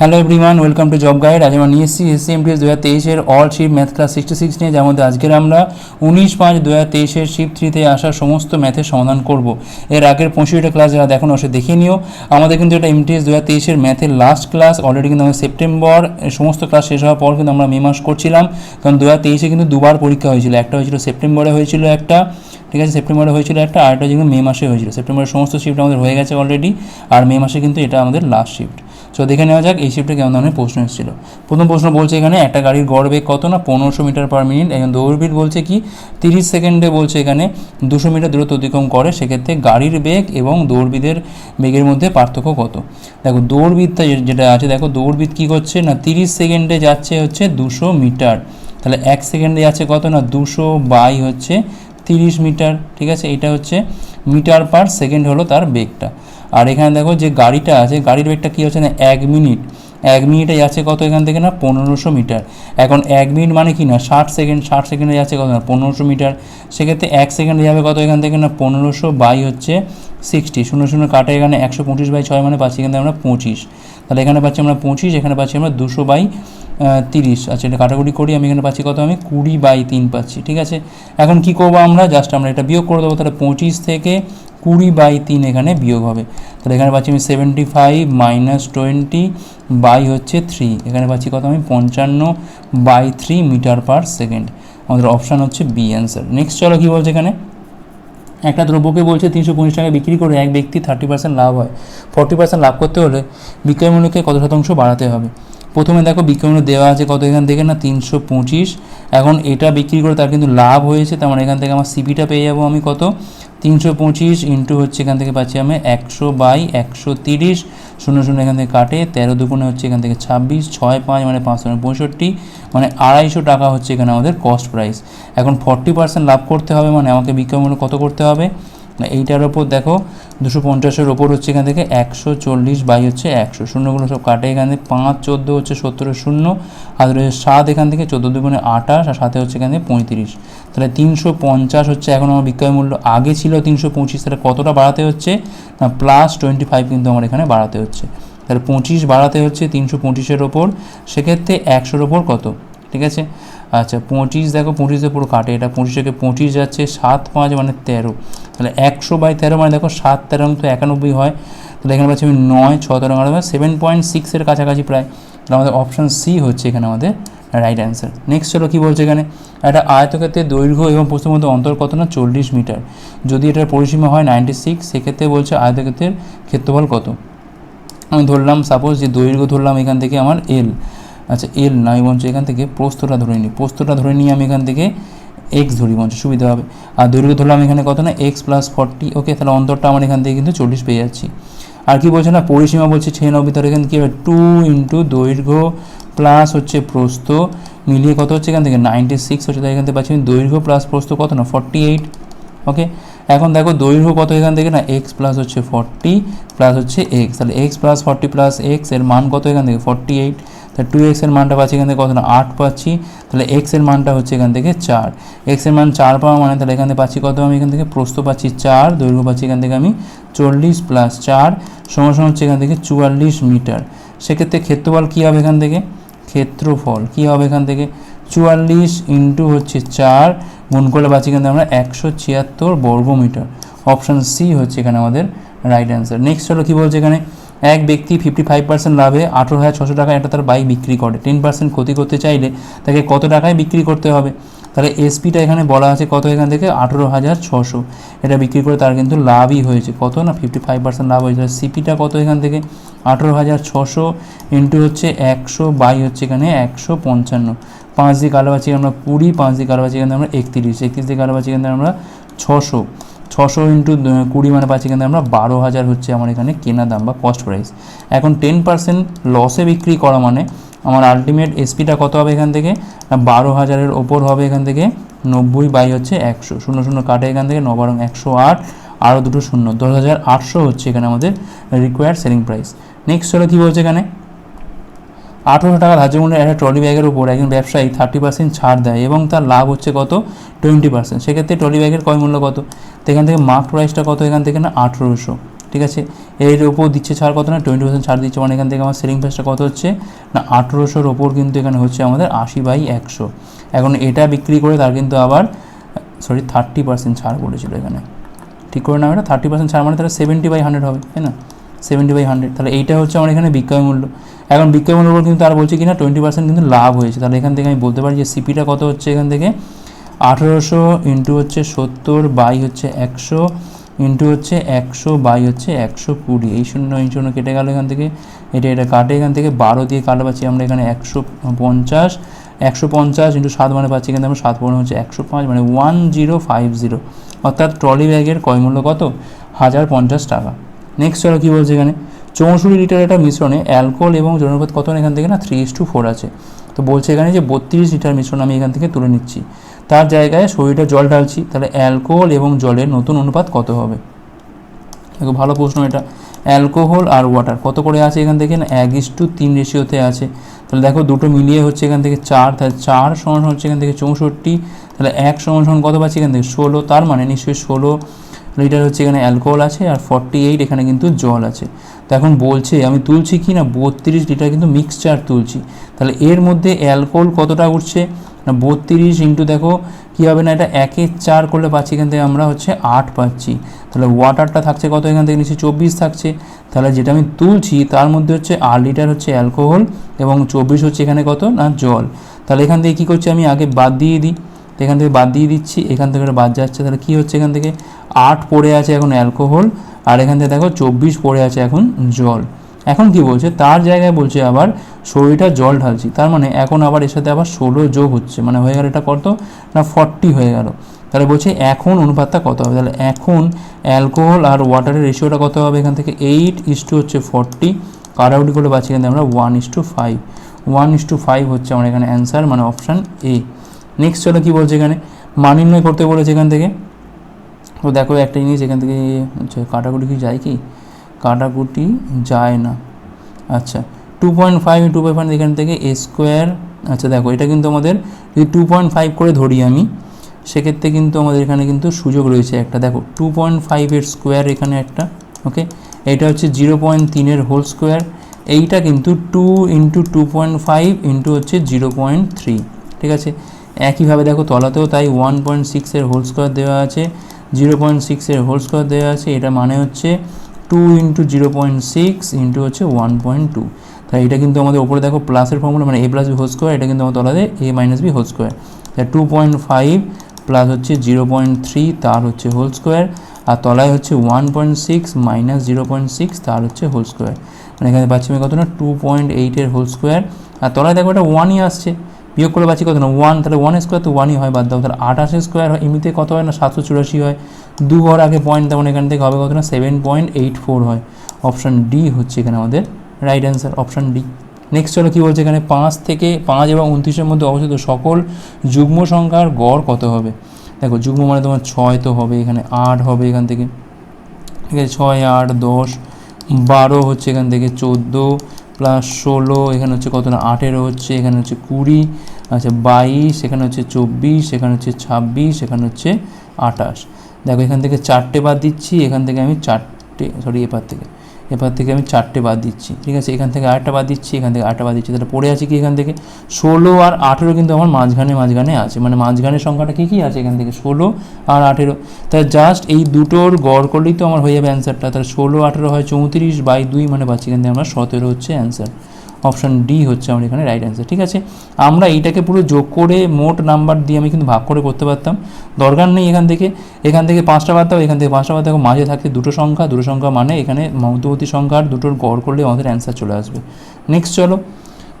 Hello everyone welcome to job guide আজ আমরা নিয়ে এসেছি এসসি এমটিএস দু হাজার তেইশের all shift math class sixty six নিয়ে, যার মধ্যে আজকের আমরা উনিশ পাঁচ দু হাজার তেইশের শিপ থ্রিতে আসা সমস্ত ম্যাথের সমাধান করব। এর আগের পঁয়ষট্টিটা ক্লাস যারা দেখুন অবশ্যই দেখে নিও। আমাদের কিন্তু এটা এমটিএস দু হাজার তেইশের ম্যাথের লাস্ট ক্লাস অলরেডি কিন্তু আমাদের সেপ্টেম্বর সমস্ত ক্লাস শেষ হওয়ার পর কিন্তু আমরা মে মাস করছিলাম। কারণ দু হাজার তেইশে কিন্তু দুবার পরীক্ষা হয়েছিল। একটা হয়েছিল সেপ্টেম্বরে হয়েছিল একটা, ঠিক আছে? সেপ্টেম্বরে হয়েছিল একটা, আর একটা কিন্তু মে মাসে হয়েছিল। সেপ্টেম্বরের সমস্ত শিফট আমাদের হয়ে গেছে অলরেডি আর মে মাসে কিন্তু এটা আমাদের লাস্ট শিফট সো দেখে নেওয়া যাক এই শিফটে কেমন ধরনের প্রশ্ন এসেছিল। প্রথম প্রশ্ন বলছে এখানে, একটা গাড়ির গড় বেগ কত না? পনেরোশো মিটার পার মিনিট এখন দৌড়বিদ বলছে কি, তিরিশ সেকেন্ডে বলছে এখানে দুশো মিটার দূরত্ব অতিক্রম করে, সেক্ষেত্রে গাড়ির বেগ এবং দৌড়বিদের বেগের মধ্যে পার্থক্য কত? দেখো, দৌড়বিদটা যেটা আছে, দেখো, দৌড়বিদ কী করছে না, তিরিশ সেকেন্ডে যাচ্ছে হচ্ছে দুশো মিটার। তাহলে এক সেকেন্ডে যাচ্ছে কত না? দুশো বাই হচ্ছে তিরিশ মিটার। ঠিক আছে? এটা হচ্ছে মিটার পার সেকেন্ড হলো তার বেগটা। আর এখানে দেখো যে গাড়িটা আছে, গাড়ির বেগটা কী হচ্ছে না, এক মিনিট। এক মিনিটে যাচ্ছে কত এখান থেকে না? পনেরোশো মিটার। এখন এক মিনিট মানে কি না? ষাট সেকেন্ড, ষাট সেকেন্ডে যাচ্ছে কত না? পনেরোশো মিটার। সেক্ষেত্রে এক সেকেন্ডে যাবে কত এখান থেকে না? পনেরোশো বাই হচ্ছে সিক্সটি। শূন্য শূন্য কাটে এখানে একশো পঁচিশ বাই ছয় মানে পাচ্ছি এখান আমরা পঁচিশ। তাহলে এখানে পাচ্ছি আমরা পঁচিশ, এখানে পাচ্ছি আমরা দুশো বাই তিরিশ। আচ্ছা এটা কাটাকুটি করি, আমি এখানে পাচ্ছি কত? আমি কুড়ি বাই তিন পাচ্ছি, ঠিক আছে? এখন কি করব আমরা? জাস্ট আমরা এটা বিয়োগ করে দেবো, তাহলে পঁচিশ থেকে কুড়ি বাই তিন এখানে বিয়োগ হবে। তাহলে এখানে পাচ্ছি আমি seventy five minus twenty by হচ্ছে থ্রি এখানে পাচ্ছি কত? আমি পঞ্চান্ন by three metre per second. আমাদের অপশান হচ্ছে বি অ্যান্সার নেক্সট চলো কী বলছে এখানে? একটা দ্রব্যকে বলছে তিনশো পঁচিশ টাকা বিক্রি করে এক ব্যক্তি থার্টি পার্সেন্ট লাভ হয়। ফর্টি পার্সেন্ট লাভ করতে হলে বিক্রয় মূল্যকে কত শতাংশ বাড়াতে হবে? প্রথমে দেখো বিক্রয় দেওয়া আছে কত এখান থেকে? না, তিনশো পঁচিশ। এখন এটা বিক্রি করে তার কিন্তু লাভ হয়েছে। তার মানে এখান থেকে আমার সিপিটা পেয়ে যাব আমি কত? তিনশো পঁচিশ ইন্টু হচ্ছে এখান থেকে পাচ্ছি আমি একশো বাই একশো তিরিশ। শূন্য শূন্য এখান থেকে কাটে। তেরো দুগুণে হচ্ছে এখান থেকে ছাব্বিশ। ছয় পাঁচ মানে পাঁচশো পঁয়ষট্টি। মানে আড়াইশো টাকা হচ্ছে এখানে আমাদের কস্ট প্রাইস এখন ফর্টি পার্সেন্ট লাভ করতে হবে মানে আমাকে বিক্রয় কত করতে হবে? এইটার ওপর দেখো দুশো পঞ্চাশের ওপর হচ্ছে এখান থেকে একশো চল্লিশ, বাই হচ্ছে একশো শূন্যগুলো সব কাটে এখান। থেকে পাঁচ, চোদ্দ হচ্ছে সত্তরের শূন্য, আর রয়েছে সাত এখান থেকে চোদ্দ দুগুণে আঠাশ, আর সাথে হচ্ছে এখান থেকে পঁয়ত্রিশ। তাহলে তিনশো পঞ্চাশ হচ্ছে এখন আমার বিক্রয় মূল্য। আগে ছিল তিনশো পঁচিশ, তাহলে কতটা বাড়াতে হচ্ছে? না প্লাস টোয়েন্টি ফাইভ কিন্তু আমার এখানে বাড়াতে হচ্ছে। তাহলে পঁচিশ বাড়াতে হচ্ছে তিনশো পঁচিশের ওপর, সেক্ষেত্রে একশোর ওপর কত? ঠিক আছে? আচ্ছা পঁচিশ দেখো, পঁচিশে পুরো কাটে এটা। পঁচিশ থেকে পঁচিশ যাচ্ছে, সাত পাঁচ মানে তেরো। তাহলে একশো বাই তেরো মানে দেখো, সাত তেরো তো একানব্বই হয়। তাহলে এখানে পাচ্ছি আমি নয়, ছ তেরো মানে সেভেন পয়েন্ট সিক্সের কাছাকাছি প্রায়। তাহলে আমাদের অপশান সি হচ্ছে এখানে আমাদের রাইট অ্যান্সার নেক্সট চলো কী বলছে এখানে? একটা আয়তক্ষেত্রে দৈর্ঘ্য এবং প্রস্তুর মধ্যে অন্তর কত না? চল্লিশ মিটার। যদি এটার পরিসীমা হয় নাইনটি সিক্স সেক্ষেত্রে বলছে আয়তক্ষেত্রের ক্ষেত্রফল কত? আমি ধরলাম সাপোজ যে দৈর্ঘ্য ধরলাম এখান থেকে আমার এল আচ্ছা এল নয় বঞ্চ এখান থেকে পোস্তটা ধরে নিই। পোস্তটা ধরে নিয়ে আমি এখান থেকে এক্স ধরি বঞ্চ সুবিধা হবে। আর দৈর্ঘ্য ধরলাম এখানে কত না? এক্স প্লাস ফর্টি ওকে তাহলে অন্তরটা আমার এখান থেকে কিন্তু চল্লিশ পেয়ে যাচ্ছি। আর কি বলছে না? পরিসীমা বলছে ছিয়ানব্বই তাহলে এখানে কী টু ইন্টু দৈর্ঘ্য প্লাস হচ্ছে প্রস্থ, মিলিয়ে কত হচ্ছে এখান থেকে? নাইনটি সিক্স হচ্ছে তাই এখান থেকে পাচ্ছি দৈর্ঘ্য প্লাস প্রস্থ কত না? ফর্টি এইট ওকে এখন দেখো দৈর্ঘ্য কত এখান থেকে না? এক্স প্লাস হচ্ছে ফর্টি প্লাস হচ্ছে এক্স তাহলে এক্স প্লাস ফর্টি প্লাস এক্সের মান কত এখান থেকে? ফর্টি এইট তাহলে টু এক্সের মানটা পাচ্ছি এখান থেকে কত না, আট পাচ্ছি, তাহলে এক্সের মানটা হচ্ছে এখান থেকে চার। এক্সের মান চার পাওয়া মানে তাহলে এখান থেকে পাচ্ছি কত আমি এখান থেকে প্রস্থ পাচ্ছি চার, দৈর্ঘ্য পাচ্ছি এখান থেকে আমি চল্লিশ প্লাস চার, সমান হচ্ছে এখান থেকে চুয়াল্লিশ মিটার। সেক্ষেত্রে ক্ষেত্রফল কী হবে এখান থেকে? ক্ষেত্রফল কী হবে এখান থেকে? চুয়াল্লিশ ইন্টু হচ্ছে চার, গুণ করলে পাচ্ছি কিন্তু আমরা একশো ছিয়াত্তর বর্গ মিটার অপশান সি হচ্ছে এখানে আমাদের রাইট অ্যান্সার নেক্সট হলো কী বলছে এখানে? এক ব্যক্তি ফিফটি ফাইভ পার্সেন্ট লাভে আঠেরো হাজার ছশো টাকা একটা তার বাইক বিক্রি করে। টেন পার্সেন্ট ক্ষতি করতে চাইলে তাকে কত টাকায় বিক্রি করতে হবে? তাহলে এসপিটা এখানে বলা আছে কত এখান থেকে? আঠেরো হাজার ছশো। এটা বিক্রি করে তার কিন্তু লাভই হয়েছে। কত না? ফিফটি ফাইভ পার্সেন্ট লাভ হয়েছে। সিপিটা কত এখান থেকে? আঠেরো হাজার ছশো ইন্টু হচ্ছে একশো বাই হচ্ছে এখানে একশো পঞ্চান্ন। পাঁচ দিয়ে কালো আমরা কুড়ি, পাঁচ দিয়ে কালো আমরা একত্রিশ। একত্রিশ দিয়ে কালো আমরা ছশো। ছশো ইন্টু কুড়ি মানে পাচ্ছি এখানে আমরা বারো হাজার হচ্ছে আমার এখানে কেনা দাম বা কস্ট প্রাইস এখন টেন পার্সেন্ট লসে বিক্রি করা মানে আমার আলটিমেট এসপিটা কত হবে এখান থেকে? বারো হাজারের ওপর হবে এখান থেকে নব্বই বাই হচ্ছে একশো। শূন্য শূন্য কাটে এখান থেকে নবারং একশো আট, আরও দুটো শূন্য। দশ হাজার আটশো হচ্ছে এখানে আমাদের রিকোয়ার্ড সেলিং প্রাইস নেক্সট হলো কী বলছে এখানে? আঠেরোশো টাকা ধার্য মূল্যের একটা ট্রলি ব্যাগের উপর একজন ব্যবসায়ী থার্টি পার্সেন্ট ছাড় দেয় এবং তার লাভ হচ্ছে কত? টোয়েন্টি পার্সেন্ট সেক্ষেত্রে ট্রলি ব্যাগের ক্রয় মূল্য কত? তো এখান থেকে মার্ক প্রাইসটা কত? এখান থেকে না আঠেরোশো। ঠিক আছে? এর ওপর দিচ্ছে ছাড় কত না? টোয়েন্টি পার্সেন্ট ছাড় দিচ্ছে। মানে এখান থেকে আমার সেলিং প্রাইসটা কত হচ্ছে? না, আঠেরোশোর ওপর কিন্তু এখানে হচ্ছে আমাদের আশি বাই একশো। এখন এটা বিক্রি করে তার কিন্তু আবার সরি থার্টি পার্সেন্ট ছাড় বলেছিল এখানে। ঠিক করে না এটা। থার্টি পার্সেন্ট ছাড় মানে তাহলে সেভেন্টি বাই হান্ড্রেড হবে, তাই না? সেভেন্টি বাই হান্ড্রেড তাহলে এইটা হচ্ছে আমার এখানে বিক্রয় মূল্য। এখন বিক্রয় উপর কিন্তু আর বলছে কিনা টোয়েন্টি পার্সেন্ট কিন্তু লাভ হয়েছে। তাহলে এখান থেকে আমি বলতে পারি যে সিপিটা কত হচ্ছে এখান থেকে? আঠেরোশো ইন্টু হচ্ছে সত্তর বাই হচ্ছে একশো ইন্টু হচ্ছে একশো বাই হচ্ছে একশো কুড়ি। এই শূন্য এই শূন্য কেটে গেল এখান থেকে। এটা এটা কাটে এখান থেকে বারো দিয়ে কাটা পাচ্ছি আমরা এখানে একশো পঞ্চাশ। একশো পঞ্চাশ ইন্টু সাত মানে পাচ্ছি এখানে আমরা সাত পনেরো হচ্ছে একশো পাঁচ মানে ওয়ান জিরো ফাইভ জিরো অর্থাৎ ট্রলি ব্যাগের ক্রয় মূল্য কত? হাজার পঞ্চাশ টাকা। নেক্সট চলো কী বলছে এখানে? চৌষট্টি লিটার একটা মিশ্রণে অ্যালকোহল এবং জনপদ কত এখান থেকে না? থ্রি ইস টু ফোর আছে। তো বলছে এখানে যে বত্রিশ লিটার মিশ্রণ আমি এখান থেকে তুলে নিচ্ছি। তার জায়গায় শরীরটা জল ঢালছি। তাহলে অ্যালকোহল এবং জলের নতুন অনুপাত কত হবে? দেখো, ভালো প্রশ্ন এটা। অ্যালকোহল আর ওয়াটার কত করে আছে এখান থেকে না? এক ইস টু তিন রেশিওতে আছে। তাহলে দেখো, দুটো মিলিয়ে হচ্ছে এখান থেকে চার। তাহলে চার সমান হচ্ছে এখান থেকে চৌষট্টি। তাহলে এক সমান সমান কত পাচ্ছি এখান থেকে? ষোলো। তার মানে নিশ্চয়ই ষোলো লিটার হচ্ছে এখানে অ্যালকোহল আছে আর ফর্টি এইট এখানে কিন্তু জল আছে। তো এখন বলছে, আমি তুলছি কি না? বত্রিশ লিটার কিন্তু মিক্সচার তুলছি। তাহলে এর মধ্যে অ্যালকোহল কতটা উঠছে না, বত্রিশ ইন্টু দেখো, কী হবে না, এটা একে চার করলে পাচ্ছি এখান থেকে আমরা হচ্ছে আট পাচ্ছি। তাহলে ওয়াটারটা থাকছে কত? এখান থেকে নিশ্চয়ই চব্বিশ থাকছে। তাহলে যেটা আমি তুলছি, তার মধ্যে হচ্ছে আট লিটার হচ্ছে অ্যালকোহল এবং চব্বিশ হচ্ছে এখানে কত? না, জল। তাহলে এখান থেকে কী করছি আমি? আগে বাদ দিয়ে দিই। এখান থেকে বাদ দিয়ে দিচ্ছি, এখান থেকে বাদ যাচ্ছে। তাহলে কী হচ্ছে এখান থেকে? আট পড়ে আছে এখন অ্যালকোহল, আর এখান থেকে দেখো চব্বিশ পড়ে আছে এখন জল। এখন কি বলছে? তার জায়গায় বলছে আবার শরীরটা জল ঢালছি। তার মানে এখন আবার এর সাথে আবার ষোলো যোগ হচ্ছে। মানে হয়ে গেল এটা কত? না, ফর্টি হয়ে গেল। তাহলে বলছে এখন অনুপাতটা কত হবে? তাহলে এখন অ্যালকোহল আর ওয়াটারের রেশিওটা কত হবে এখান থেকে? এইট ইস টু হচ্ছে ফর্টি। কাটাউটি করে পাচ্ছি থেকে আমরা one is to five. One is to five হচ্ছে আমার এখানে অ্যান্সার মানে অপশান এ। নেক্সট চলো কী বলছে এখানে? মান করতে বলেছে এখান থেকে। তো দেখো একটা জিনিস, এখান থেকে আচ্ছা কাটাকুটি কি যায় কি? কাটাকুটি যায় না। আচ্ছা two point five two point five এখান থেকে এ স্কোয়ার আচ্ছা দেখো, এটা কিন্তু আমাদের যদি টু পয়েন্ট ফাইভ করে ধরি আমি, সেক্ষেত্রে কিন্তু আমাদের এখানে কিন্তু সুযোগ রয়েছে একটা। দেখো টু পয়েন্ট ফাইভের স্কোয়ার এখানে একটা ওকে এটা হচ্ছে জিরো পয়েন্ট তিনের হোল স্কোয়ার এইটা কিন্তু two into two point five into হচ্ছে জিরো পয়েন্ট থ্রি ঠিক আছে? একইভাবে দেখো, তলাতেও তাই ওয়ান পয়েন্ট সিক্সের হোল স্কোয়ার দেওয়া আছে। জিরো পয়েন্ট সিক্সের হোল স্কোয়ার দেওয়া আছে, এটা মানে হচ্ছে two into zero point six into হচ্ছে ওয়ান পয়েন্ট টু তাই এটা কিন্তু আমাদের ওপরে দেখো প্লাসের ফর্মুলা মানে A plus B whole square এটা কিন্তু আমাদের তলাতে A minus B whole square তাই টু পয়েন্ট ফাইভ প্লাস হচ্ছে জিরো পয়েন্ট থ্রি, তার হচ্ছে হোল স্কোয়ার আর তলায় হচ্ছে one point six minus zero point six, তার হচ্ছে হোল স্কোয়ার মানে এখানে পাচ্ছি আমি কত না? টু পয়েন্ট এইটের হোল স্কোয়ার আর তলায় দেখো এটা ওয়ানই আসছে। বিয়োগ করে পাচ্ছি কত না? ওয়ান তাহলে ওয়ান স্কোয়ার তো ওয়ানই হয়, বাদ দাও। তাহলে আঠাশের স্কোয়ার হয়, এমনিতে কত হয় না? সাতশো চুরাশি হয়। দু ঘর আগে পয়েন্ট তেমন এখান থেকে হবে কত না? সেভেন পয়েন্ট এইট ফোর হয়। অপশান ডি হচ্ছে এখানে আমাদের right answer option D next চলো কী বলছে এখানে? পাঁচ থেকে পাঁচ এবং উনত্রিশের মধ্যে অবস্থিত সকল যুগ্ম সংখ্যার গড় কত হবে? দেখো, যুগ্ম মানে তোমার ছয় তো হবে, এখানে আট হবে এখান থেকে। ঠিক আছে, ছয়, আট, দশ, বারো হচ্ছে এখান থেকে, চোদ্দ প্লাস ষোলো, এখানে হচ্ছে কত না, আঠেরো হচ্ছে, এখানে হচ্ছে কুড়ি আচ্ছা বাইশ, এখানে হচ্ছে চব্বিশ, এখানে হচ্ছে ছাব্বিশ, এখানে হচ্ছে আঠাশ। দেখো এখান থেকে চারটে বাদ দিচ্ছি, এখান থেকে আমি চারটে সরি এপার থেকে। এপার থেকে আমি চারটে বাদ দিচ্ছি, ঠিক আছে? এখান থেকে আটটা বাদ দিচ্ছি, এখান থেকে আটটা বাদ দিচ্ছি। তাহলে পড়ে আছে কি এখান থেকে? ষোলো আর আঠেরো কিন্তু আমার মাঝখানে মাঝখানে আছে। মানে মাঝখানের সংখ্যাটা কী কী আছে এখান থেকে? ষোলো আর আঠেরো। তাহলে জাস্ট এই দুটোর গড় করলেই তো আমার হয়ে যাবে অ্যান্সারটা তাহলে ষোলো, আঠেরো হয় চৌত্রিশ বাই দুই মানে পাচ্ছি এখান থেকে আমার সতেরো হচ্ছে অ্যান্সার অপশান ডি হচ্ছে আমার এখানে রাইট অ্যান্সার ঠিক আছে? আমরা এইটাকে পুরো যোগ করে মোট নাম্বার দিয়ে আমি কিন্তু ভাগ করে করতে পারতাম। দরকার নেই এখান থেকে। এখান থেকে পাঁচটা দাও, এখান থেকে পাঁচটা দাও, মাঝে থাকে দুটো সংখ্যা দুটো সংখ্যা মানে এখানে মধ্যবর্তী সংখ্যার দুটোর গড় করলে আমাদের অ্যান্সার চলে আসবে। নেক্সট চলো।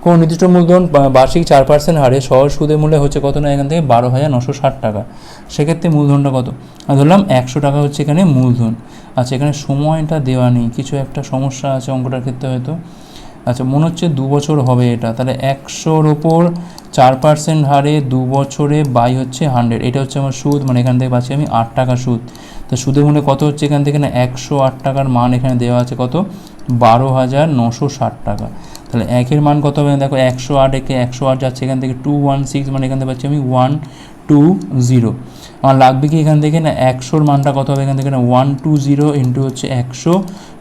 কোনো নির্দিষ্ট মূলধন বার্ষিক চার পার্সেন্ট হারে সহজ সুদের মূল্য হচ্ছে কত না, এখান থেকে বারো হাজার নশো ষাট টাকা। সেক্ষেত্রে মূলধনটা কত? ধরলাম একশো টাকা হচ্ছে এখানে মূলধন। আচ্ছা এখানে সময়টা দেওয়া নেই, কিছু একটা সমস্যা আছে অঙ্কটার ক্ষেত্রে হয়তো। আচ্ছা মনে হচ্ছে দু বছর হবে এটা। তাহলে একশোর ওপর চার পার্সেন্ট হারে দু বছরে বাই হচ্ছে হান্ড্রেড এটা হচ্ছে আমার সুদ মানে এখান থেকে পাচ্ছি আমি আট টাকা সুদ। তো সুদের মূল্য কত হচ্ছে এখান থেকে না? একশো আট টাকার মান এখানে দেওয়া আছে কত? বারো হাজার নশো ষাট টাকা। তাহলে একের মান কত হবে? দেখো, একশো আট একে একশো আট যাচ্ছে এখান থেকে টু ওয়ান সিক্স মানে এখান থেকে পাচ্ছি আমি ওয়ান টু জিরো আমার লাগবে কি এখান থেকে না একশোর মানটা কত হবে? এখান থেকে না ওয়ান টু জিরো ইন্টু হচ্ছে একশো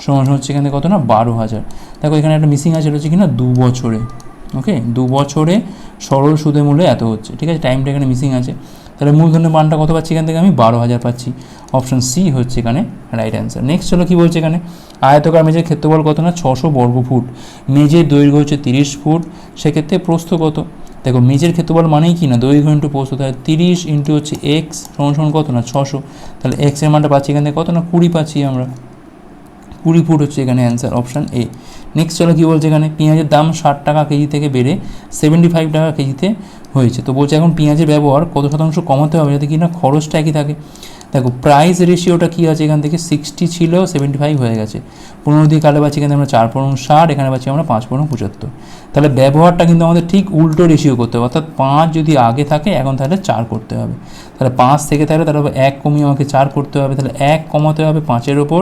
সমান হচ্ছে এখান থেকে কত না বারো হাজার। দেখো এখানে একটা মিসিং আছে হচ্ছে কি না দু বছরে। ওকে? দু বছরে সরল সুদে মূল্য এত হচ্ছে। ঠিক আছে? টাইমটা এখানে মিসিং আছে। তাহলে মূলধনের মানটা কত পাচ্ছি এখান থেকে আমি? বারো হাজার পাচ্ছি। অপশন সি হচ্ছে এখানে রাইট অ্যান্সার নেক্সট চলো কী বলছে এখানে? আয়তকার মেঝের ক্ষেত্রফল কত না? ছশো বর্গ ফুট মেঝের দৈর্ঘ্য হচ্ছে তিরিশ ফুট। সেক্ষেত্রে প্রস্থ কত? দেখো, মেঝের ক্ষেত্রফল মানেই কি না? দৈর্ঘ্য ইন্টু প্রস্থ তাহলে তিরিশ ইন্টু হচ্ছে এক্স সমান কত না? ছশো। তাহলে এক্সের মানটা পাচ্ছি এখান থেকে কত না? কুড়ি পাচ্ছি আমরা। কুড়ি ফুট হচ্ছে এখানে অ্যান্সার অপশান এ নেক্সট চলো কী বলছে এখানে? পেঁয়াজের দাম ষাট টাকা কেজি থেকে বেড়ে সেভেন্টি ফাইভ টাকা কেজিতে হয়েছে। তো বলছে এখন পেঁয়াজের ব্যবহার কত শতাংশ কমাতে হবে যাতে কি না খরচটা একই থাকে? দেখো প্রাইস রেশিওটা কী আছে এখান থেকে? সিক্সটি ছিল সেভেন্টি ফাইভ হয়ে গেছে। পনেরো দিয়ে কালে পাচ্ছি এখানে আমরা চার পনেরো ষাট, এখানে পাচ্ছি আমরা পাঁচ পনেরো পঁচাত্তর। তাহলে ব্যবহারটা কিন্তু আমাদের ঠিক উল্টো রেশিও করতে হবে। অর্থাৎ পাঁচ যদি আগে থাকে, এখন তাহলে চার করতে হবে। তাহলে পাঁচ থেকে থাকলে তাহলে এক কমিয়ে আমাকে চার করতে হবে। তাহলে এক কমাতে হবে পাঁচের ওপর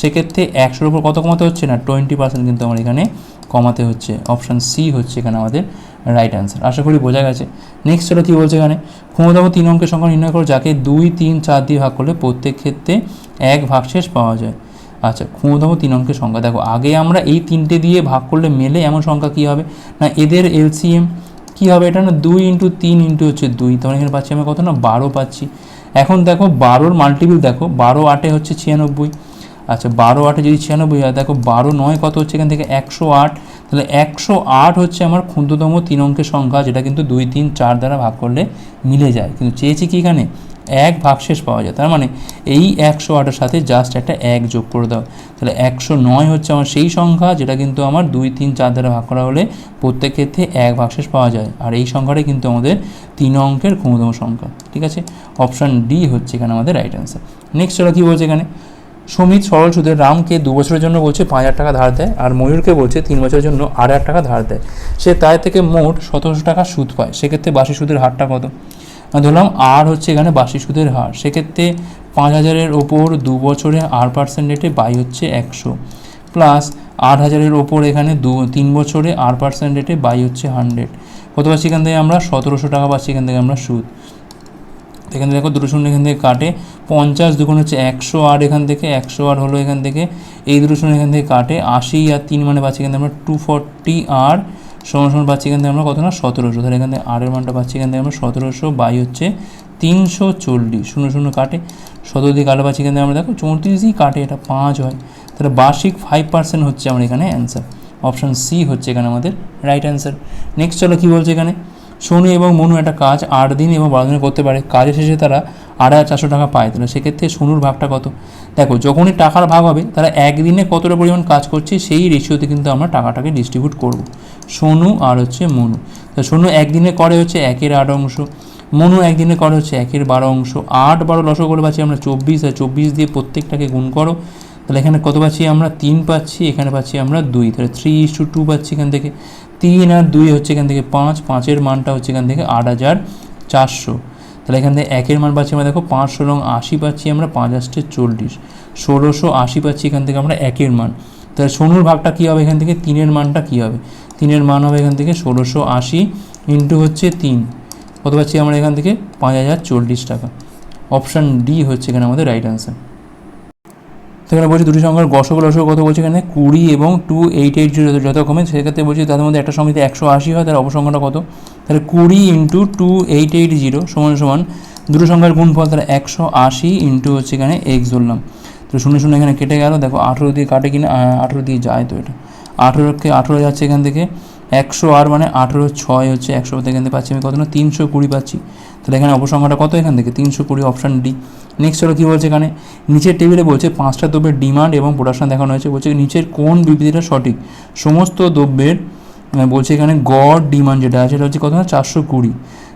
সেক্ষেত্রে একশোর ওপর কত কমাতে হচ্ছে না? টোয়েন্টি পার্সেন্ট কিন্তু আমার এখানে কমাতে হচ্ছে অপশান সি হচ্ছে এখানে আমাদের রাইট অ্যান্সার আশা করি বোঝা গেছে। নেক্সট হলো কী বলছে এখানে? ক্ষমতাম তিন অঙ্কের সংখ্যা নির্ণয় করো, যাকে দুই, তিন, চার দিয়ে ভাগ করলে প্রত্যেক ক্ষেত্রে এক ভাগশেষ পাওয়া যায়। আচ্ছা ক্ষমতাম তিন অঙ্কের সংখ্যা। দেখো, আগে আমরা এই তিনটে দিয়ে ভাগ করলে মেলে এমন সংখ্যা কী হবে? না, এদের এলসিএম কী হবে? এটা না দুই ইন্টু তিন ইন্টু হচ্ছে দুই। তখন এখানে পাচ্ছি আমরা কত? না, বারো পাচ্ছি। এখন দেখো, বারোর মাল্টিপিল দেখো, বারো আটে হচ্ছে ছিয়ানব্বই। আচ্ছা বারো আটে যদি ছিয়ানব্বই হয়, দেখো বারো নয় কত হচ্ছে এখান থেকে? একশো আট। তাহলে একশো আট হচ্ছে আমার ক্ষুদ্রতম তিন অঙ্কের সংখ্যা, যেটা কিন্তু দুই, তিন, চার দ্বারা ভাগ করলে মিলে যায়। কিন্তু চেয়েছি কি এখানে? এক ভাগশেষ পাওয়া যায়। তার মানে এই একশো আটের সাথে জাস্ট একটা এক যোগ করে দাও। তাহলে একশো নয় হচ্ছে আমার সেই সংখ্যা, যেটা কিন্তু আমার দুই, তিন, চার দ্বারা ভাগ করা হলে প্রত্যেক ক্ষেত্রে এক ভাগশেষ পাওয়া যায়। আর এই সংখ্যাটাই কিন্তু আমাদের তিন অঙ্কের ক্ষমতম সংখ্যা। ঠিক আছে? অপশান ডি হচ্ছে এখানে আমাদের রাইট অ্যান্সার নেক্সট ওরা কী বলছে এখানে? সমিত সরল সুদে রামকে দু বছরের জন্য বলছে পাঁচ হাজার টাকা ধার দেয়, আর ময়ূরকে বলছে তিন বছরের জন্য আট হাজার টাকা ধার দেয়। সে তাই থেকে মোট সতেরোশো টাকা সুদ পায়। সেক্ষেত্রে বাসি সুদের হারটা কত? ধরলাম আর হচ্ছে এখানে বাসি সুদের হার। সেক্ষেত্রে পাঁচ হাজারের ওপর দু বছরে আর পার্সেন্ট রেটে বাই হচ্ছে একশো। প্লাস আট হাজারের ওপর এখানে দু, তিন বছরে আর পার্সেন্ট রেটে বাই হচ্ছে হান্ড্রেড। কত পাচ্ছি এখান থেকে আমরা? সতেরোশো টাকা পাচ্ছি এখান থেকে আমরা সুদ। এখানে দেখো দুটো শূন্য এখান থেকে কাটে। পঞ্চাশ দুগুণ হচ্ছে একশো আর এখান থেকে, একশো আর হলো এখান থেকে। এই দুটো শূন্য এখান থেকে কাটে। আশি আর তিন মানে পাচ্ছি এখান থেকে আমরা টু ফর্টি আর সমান সমান পাচ্ছি এখান থেকে আমরা কত না? সতেরোশো। তাহলে এখান থেকে আরের মানটা পাচ্ছি এখান থেকে আমরা সতেরোশো বাই হচ্ছে তিনশো চল্লিশ। শূন্য শূন্য কাটে। সতেরো দিয়ে কালো পাচ্ছি এখান থেকে আমরা দেখো চৌত্রিশই কাটে, এটা পাঁচ হয়। তাহলে বার্ষিক ফাইভ পার্সেন্ট হচ্ছে আমার এখানে অ্যান্সার অপশান সি হচ্ছে এখানে আমাদের রাইট অ্যান্সার নেক্সট চলো কী বলছে এখানে? সোনু এবং মনু একটা কাজ আট দিন এবং বারো দিনে করতে পারে। কাজের শেষে তারা আড়াই চারশো টাকা পায়। তাহলে সেক্ষেত্রে সোনুর ভাগটা কত? দেখো, যখনই টাকার ভাগ হবে, তারা একদিনে কতটা পরিমাণ কাজ করছে সেই রেশিওতে কিন্তু আমরা টাকাটাকে ডিস্ট্রিবিউট করব। সোনু আর হচ্ছে মনু। তো সোনু একদিনে করে হচ্ছে একের আট অংশ, মনু একদিনে করে হচ্ছে একের বারো অংশ। আট বারো লসো করে পাচ্ছি আমরা চব্বিশ, আর চব্বিশ দিয়ে প্রত্যেকটাকে গুণ করো। তাহলে এখানে কত পাচ্ছি আমরা? তিন পাচ্ছি, এখানে পাচ্ছি আমরা দুই। তাহলে থ্রি ইস টু টু পাচ্ছি এখান থেকে। তিন আর দুই হচ্ছে এখান থেকে পাঁচ, পাঁচের মানটা হচ্ছে এখান থেকে আট হাজার চারশো। তাহলে এখান থেকে একের মান পাচ্ছি আমরা দেখো পাঁচশো রং আশি পাচ্ছি আমরা, পাঁচ আসতে চল্লিশ। ষোলোশো আশি পাচ্ছি এখান থেকে আমরা একের মান। তাহলে সোনুর ভাগটা কী হবে এখান থেকে? তিনের মানটা কী হবে? তিনের মান হবে এখান থেকে ষোলোশো আশি ইন্টু হচ্ছে তিন। কত পাচ্ছি আমরা এখান থেকে? পাঁচ হাজার চল্লিশ টাকা। অপশান ডি হচ্ছে এখানে আমাদের রাইট অ্যান্সার। সেখানে বলছি দুটি সংখ্যার গসক লসক কত বলছে এখানে কুড়ি এবং টু এইট এইট জিরো যথাক্রমে সেক্ষেত্রে বলছি তাদের মধ্যে একটা সমিতি একশো আশি হয়, তার অপসংখ্যাটা কত? তাহলে কুড়ি into two eight eight zero সমান সমান দুটো সংখ্যার গুণফল, তাহলে একশো আশি ইন্টু হচ্ছে এখানে এক্স ধরলাম। তো শূন্য শূন্য এখানে কেটে গেল, দেখো আঠেরো দিয়ে কাটে কিনা আঠেরো দিয়ে যায় তো এটা। আঠেরোকে আঠেরো যাচ্ছে এখান থেকে একশো আর মানে আঠেরো ছয় হচ্ছে একশো এখান থেকে পাচ্ছি আমি কত না তিনশো কুড়ি পাচ্ছি। তাহলে এখানে অপসংখ্যাটা কত এখান থেকে? তিনশো কুড়ি অপশান ডি নেক্সট হলো কী বলছে এখানে? নিচের টেবিলে বলছে পাঁচটা দ্রব্যের ডিমান্ড এবং প্রোডাকশন দেখানো হয়েছে। বলছে নিচের কোন বিবৃতিটা সঠিক? সমস্ত দ্রব্যের বলছে এখানে গড় ডিমান্ড যেটা আছে সেটা হচ্ছে কত? না চারশো কুড়ি।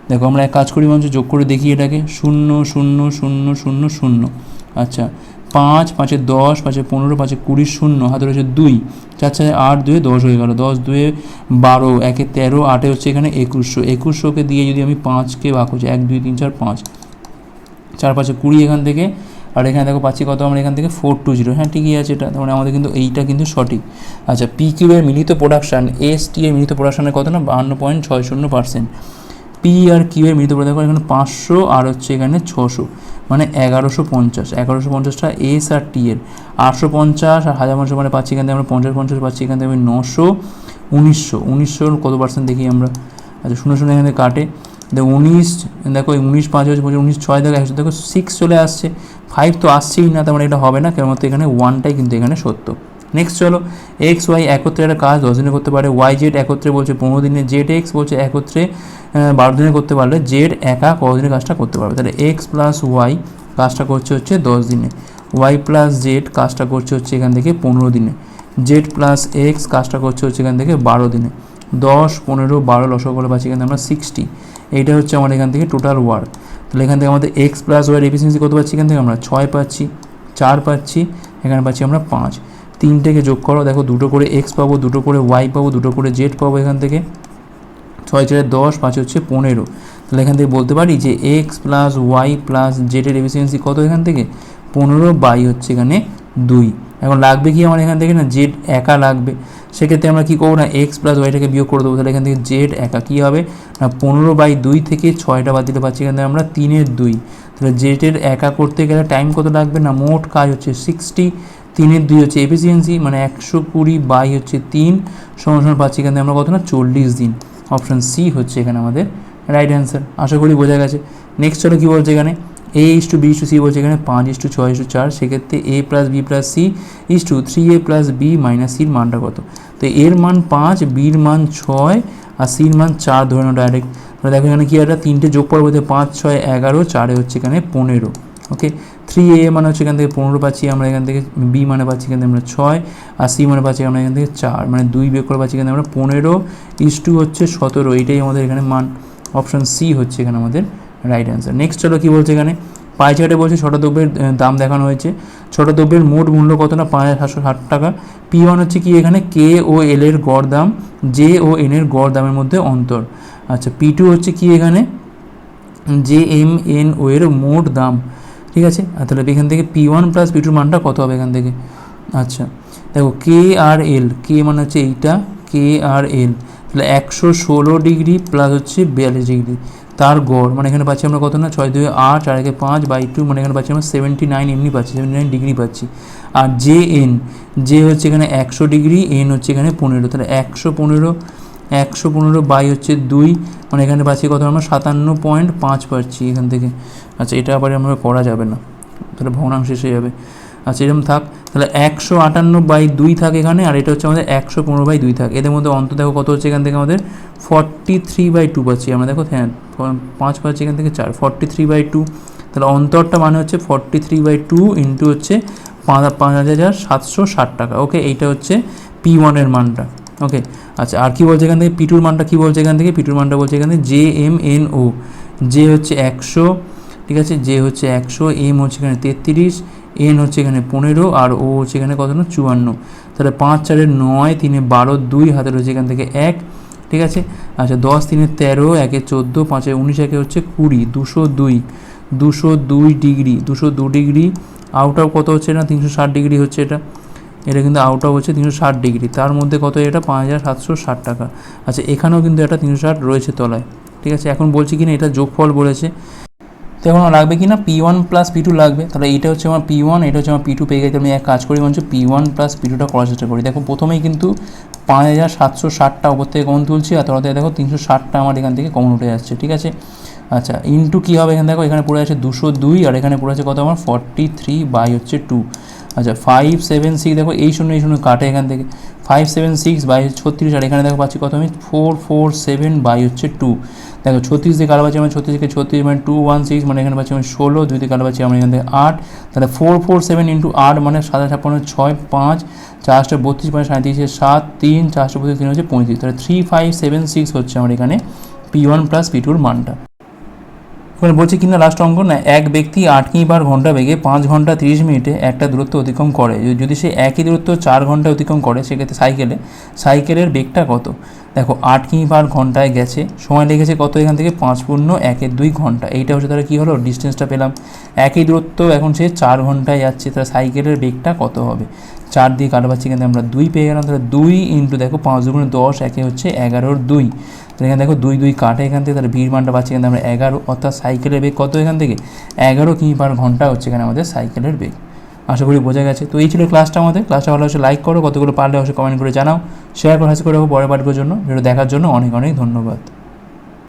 দেখো আমরা এক কাজ করি মঞ্চ যোগ করে দেখি এটাকে। শূন্য শূন্য শূন্য শূন্য শূন্য। আচ্ছা। পাঁচ, পাঁচে দশ, পাঁচে পনেরো, পাঁচে কুড়ি শূন্য, হাতে রয়েছে দুই। চার, চারে আট, দুয়ে দশ হয়ে গেল। দশ, দুয়ে বারো, একে তেরো, আটে হচ্ছে এখানে একুশশো। একুশশোকে দিয়ে যদি আমি পাঁচকে ভাগ করছি, এক, দুই, তিন, চার, পাঁচ। চার, পাঁচে কুড়ি এখান থেকে, আর এখানে দেখো পাচ্ছি কত? আমরা এখান থেকে ফোর টু জিরো হ্যাঁ ঠিকই আছে এটা। তার মানে আমাদের কিন্তু এইটা কিন্তু সঠিক। আচ্ছা পি কিউ এর মিলিত প্রোডাকশান এস এর মিলিত প্রোডাকশানের কত না? বাহান্ন পয়েন্ট ছয় শূন্য পার্সেন্ট পি আর কিউ এর মিলিত দেখো এখানে পাঁচশো, আর হচ্ছে এখানে ছশো। মানে এগারোশো পঞ্চাশ। এগারোশো পঞ্চাশটা এস আর টি এর। আটশো পঞ্চাশ আর হাজার পঞ্চাশ মানে পাচ্ছি এখান থেকে আমরা পঞ্চাশ পঞ্চাশ পাচ্ছি এখান থেকে আমি নশো, উনিশশো। উনিশশোর কত পার্সেন্ট দেখি আমরা? আচ্ছা শুনে শূন্য এখানে কাটে। দেখো, উনিশ দেখো উনিশ পাঁচ হয়েছে, পঁচিশ, উনিশ ছয়, দেখো, একশো, দেখো সিক্স চলে আসছে। ফাইভ তো আসছেই না, তার মানে এটা হবে না। কেবলমাত্র এখানে ওয়ানটাই কিন্তু এখানে সত্য। নেক্সট চলো এক্স ওয়াই একত্রে একটা কাজ দশ দিনে করতে পারে ওয়াই জেড একত্রে বলছে পনেরো দিনে জেড এক্স বলছে একত্রে বারো দিনে করতে পারলে জেড একা কত দিনে কাজটা করতে পারবে? তাহলে এক্স প্লাস ওয়াই কাজটা করছে হচ্ছে দশ দিনে ওয়াই প্লাস জেড কাজটা করছে হচ্ছে এখান থেকে পনেরো দিনে জেড প্লাস এক্স কাজটা করছে হচ্ছে এখান থেকে বারো দিনে, দশ, পনেরো, বারো লসকলে পাচ্ছি এখানে আমরা সিক্সটি এইটা হচ্ছে আমার এখান থেকে টোটাল ওয়ার্ক তাহলে এখান থেকে আমাদের এক্স প্লাস ওয়াই এফিসিয়েন্সি কত পাচ্ছি এখান থেকে আমরা ছয় পাচ্ছি, চার পাচ্ছি, এখানে পাচ্ছি আমরা পাঁচ তিনটেকে যোগ করো, দেখো দুটো করে এক্স পাবো, দুটো করে ওয়াই পাবো, দুটো করে জেড পাবো এখান থেকে। ছয় চারে দশ, পাঁচ হচ্ছে পনেরো। তাহলে এখান থেকে বলতে পারি যে এক্স প্লাস ওয়াই প্লাস জেডের এফিসিয়েন্সি কত এখান থেকে? পনেরো বাই হচ্ছে এখানে দুই। এখন লাগবে কি আমার এখান থেকে না? জেড একা লাগবে। সেক্ষেত্রে আমরা কী করব না? এক্স প্লাস ওয়াইটাকে বিয়োগ করে দেবো। তাহলে এখান থেকে জেড একা কী হবে? না, পনেরো বাই দুই থেকে ছয়টা বাদ দিতে পারছি। এখান থেকে আমরা তিনের দুই। তাহলে জেডের একা করতে গেলে টাইম কত লাগবে? না, মোট কাজ হচ্ছে সিক্সটি তিনের দুই হচ্ছে এফিসিয়েন্সি মানে একশো কুড়ি বাই হচ্ছে তিন, সমান পাচ্ছি এখান আমরা কত না? চল্লিশ দিন। অপশান সি হচ্ছে এখানে আমাদের রাইট অ্যান্সার আশা করি বোঝা গেছে। নেক্সট চলো কী বলছে এখানে? A is to B is to C বলছে এখানে। পাঁচ ইস টু ছয় ইস টু চার। সেক্ষেত্রে A plus B plus C is to three A plus B minus সির মানটা কত? তো এর মান পাঁচ বির মান ছয় আর সির মান চার ধরে নাও ডাইরেক্ট দেখো এখানে কি একটা তিনটে যোগ পড়া বলতে পাঁচ, ছয়, এগারো, চারে হচ্ছে এখানে পনেরো। ওকে থ্রি এ মানে হচ্ছে এখান থেকে পনেরো পাচ্ছি, আমরা এখান থেকে বি মানে পাচ্ছি এখান থেকে আমরা ছয়, আর সি মানে পাচ্ছি আমরা এখান থেকে চার মানে দুই বের করে পাচ্ছি এখান থেকে আমরা পনেরো ইস টু হচ্ছে সতেরো, এইটাই আমাদের এখানে মান অপশান সি হচ্ছে এখানে আমাদের রাইট অ্যান্সার নেক্সট চলো কী বলছে এখানে? পাই বলছে ছোটো দ্রব্যের দাম দেখানো হয়েছে। ছোটো দ্রব্যের মোট মূল্য কত না? পাঁচ হাজার সাতশো ষাট টাকা। পি ওয়ান হচ্ছে কি এখানে? কে ও এল এর গড় দাম জে ও এন এর গড় দামের মধ্যে অন্তর। আচ্ছা পি টু হচ্ছে কি এখানে? জে এম এন ও এর মোট দাম। ঠিক আছে? আর তাহলে এখান থেকে পি ওয়ান প্লাস পি টুর মানটা কত হবে এখান থেকে? আচ্ছা দেখো কে আর এল কে মানে হচ্ছে এইটা কে আর এল তাহলে একশো ষোলো ডিগ্রি প্লাস হচ্ছে বিয়াল্লিশ ডিগ্রি। তার গড় মানে এখানে পাচ্ছি আমরা কত না? ছয় দুই আট, চার একে পাঁচ বাই টু মানে এখানে পাচ্ছি আমরা সেভেন্টি নাইন এমনি পাচ্ছি সেভেন্টি নাইন ডিগ্রি পাচ্ছি। আর জে এন জে হচ্ছে এখানে একশো ডিগ্রি এন হচ্ছে এখানে পনেরো, তাহলে একশো পনেরো একশো পনেরো বাই হচ্ছে দুই মানে এখানে পাচ্ছি কত আমরা? সাতান্ন পয়েন্ট পাঁচ পাচ্ছি এখান থেকে। আচ্ছা এটা আবার আমরা করা যাবে না। তাহলে ভগ্নাংশ এসে যাবে। আচ্ছা এরকম থাক। তাহলে একশো আটান্ন বাই দুই থাক এখানে, আর এটা হচ্ছে আমাদের একশো পনেরো বাই দুই থাক। এদের মধ্যে অন্ত দেখো কত হচ্ছে এখান থেকে আমাদের? ফর্টি থ্রি বাই টু পাচ্ছি আমরা। দেখো হ্যাঁ পাঁচ পাচ্ছি এখান থেকে চার, ফর্টি থ্রি বাই টু। তাহলে অন্তরটা মানে হচ্ছে forty three by two into হচ্ছে পাঁচ পাঁচ হাজার সাতশো ষাট টাকা। ওকে, এইটা হচ্ছে পি ওয়ানের মানটা। ওকে আচ্ছা আর কি বলছে এখান থেকে? পিটুর মানটা কি বলছে এখান থেকে? পিটুর মানটা বলছে এখানে J M N O J হচ্ছে একশো, ঠিক আছে? জে হচ্ছে একশো এম হচ্ছে এখানে তেত্রিশ এন হচ্ছে এখানে পনেরো, আর ও হচ্ছে এখানে কত না চুয়ান্ন। তাহলে পাঁচ চারের নয়, তিনে বারো, দুই হাতে রয়েছে এখান থেকে এক, ঠিক আছে? আচ্ছা দশ তিনে তেরো, একে চোদ্দ, পাঁচে উনিশ, একে হচ্ছে কুড়ি, দুশো দুই দুশো দুই ডিগ্রি, দুশো দু ডিগ্রি আউট অফ কত হচ্ছে না? তিনশো ষাট ডিগ্রি হচ্ছে এটা। এটা কিন্তু আউট অফ হচ্ছে তিনশো ষাট ডিগ্রি তার মধ্যে কত এটা? পাঁচ হাজার সাতশো ষাট টাকা। আচ্ছা এখানেও কিন্তু এটা তিনশো ষাট রয়েছে তলায়। ঠিক আছে, এখন বলছি কি না এটা যোগফল বলেছে। তো এখন লাগবে কি না P one plus P two লাগবে। তাহলে এটা হচ্ছে আমার পি ওয়ান এটা হচ্ছে আমার পি টু পেয়ে গেছে। আমি এক কাজ করি হচ্ছে পি ওয়ান প্লাস পি টুটা করার চেষ্টা করি। দেখো, প্রথমেই কিন্তু পাঁচ হাজার সাতশো ষাটটা ওপর থেকে কমন তুলছি, আর থেকে দেখো তিনশো ষাটটা আমার এখান থেকে কমন উঠে যাচ্ছে। ঠিক আছে? আচ্ছা ইন্টু কী হবে এখানে? দেখো, এখানে পড়ে আছে দুশো দুই, আর এখানে পড়ে আছে কত? আমার ফর্টি থ্রি বাই হচ্ছে টু আচ্ছা ফাইভ সেভেন সিক্স দেখো, এই শূন্য এই শূন্য, কাটে এখান থেকে। ফাইভ সেভেন সিক্স বাই ছত্রিশ, আর এখানে দেখো পাচ্ছি কত আমি? ফোর ফোর সেভেন বাই হচ্ছে টু দেখো, ছত্রিশ দিয়ে কালো পাচ্ছি আমার ছত্রিশ থেকে ছত্রিশ মানে টু ওয়ান সিক্স মানে এখানে পাচ্ছি আমি ষোলো, দুই দিয়ে কালো পাচ্ছি আমরা এখান থেকে আট। তাহলে ফোর ফোর সেভেন ইন্টু আট মানে সাতাশ ছাপ্পান্ন ছয়, পাঁচ, চারশো বত্রিশ মানে সাঁত্রিশে সাত, তিন, চারশো বত্রিশ, তিন হচ্ছে পঁয়ত্রিশ। তাহলে থ্রি ফাইভ সেভেন সিক্স হচ্ছে আমার এখানে পি ওয়ান প্লাস পি টুর মানটা। ওখানে বলছে কিনা লাস্ট অঙ্ক না এক ব্যক্তি আট কিমি বার ঘণ্টা বেগে পাঁচ ঘণ্টা তিরিশ মিনিটে একটা দূরত্ব অতিক্রম করে। যদি সে একই দূরত্ব চার ঘণ্টা অতিক্রম করে, সেক্ষেত্রে সাইকেলে সাইকেলের বেগটা কত? দেখো আট কিমি পার ঘন্টায় গেছে। সময় লেগেছে কত এখান থেকে? পাঁচ পূর্ণ একের দুই ঘণ্টা। এইটা হচ্ছে তাহলে কী হলো? ডিস্টেন্সটা পেলাম। একই দূরত্ব এখন সে চার ঘন্টায় যাচ্ছে। তাহলে সাইকেলের বেগটা কত হবে? চার দিয়ে কাটবাচ্ছি এখানে আমরা দুই পেয়ে গেলাম। তাহলে দুই ইন্টু দেখো পাঁচ দুগুণে দশ, একে হচ্ছে এগারোর দুই। তাহলে এখানে দেখো দুই দুই কাটে এখান থেকে। তাহলে ভিড় মানটা পাচ্ছি এখানে আমরা এগারো। অর্থাৎ সাইকেলের বেগ কত এখান থেকে? এগারো কিমি পার ঘণ্টা হচ্ছে এখানে আমাদের সাইকেলের বেগ। আশা করি বোঝা গেছে। তো এই ছিল ক্লাসটা আমাদের। ক্লাসটা ভালো হচ্ছে লাইক করো, কতগুলো পারলে অবশ্যই কমেন্ট করে জানাও। শেয়ার করে হাসি করে পরের পাঠগুলোর জন্য। ভিডিও দেখার জন্য অনেক অনেক ধন্যবাদ।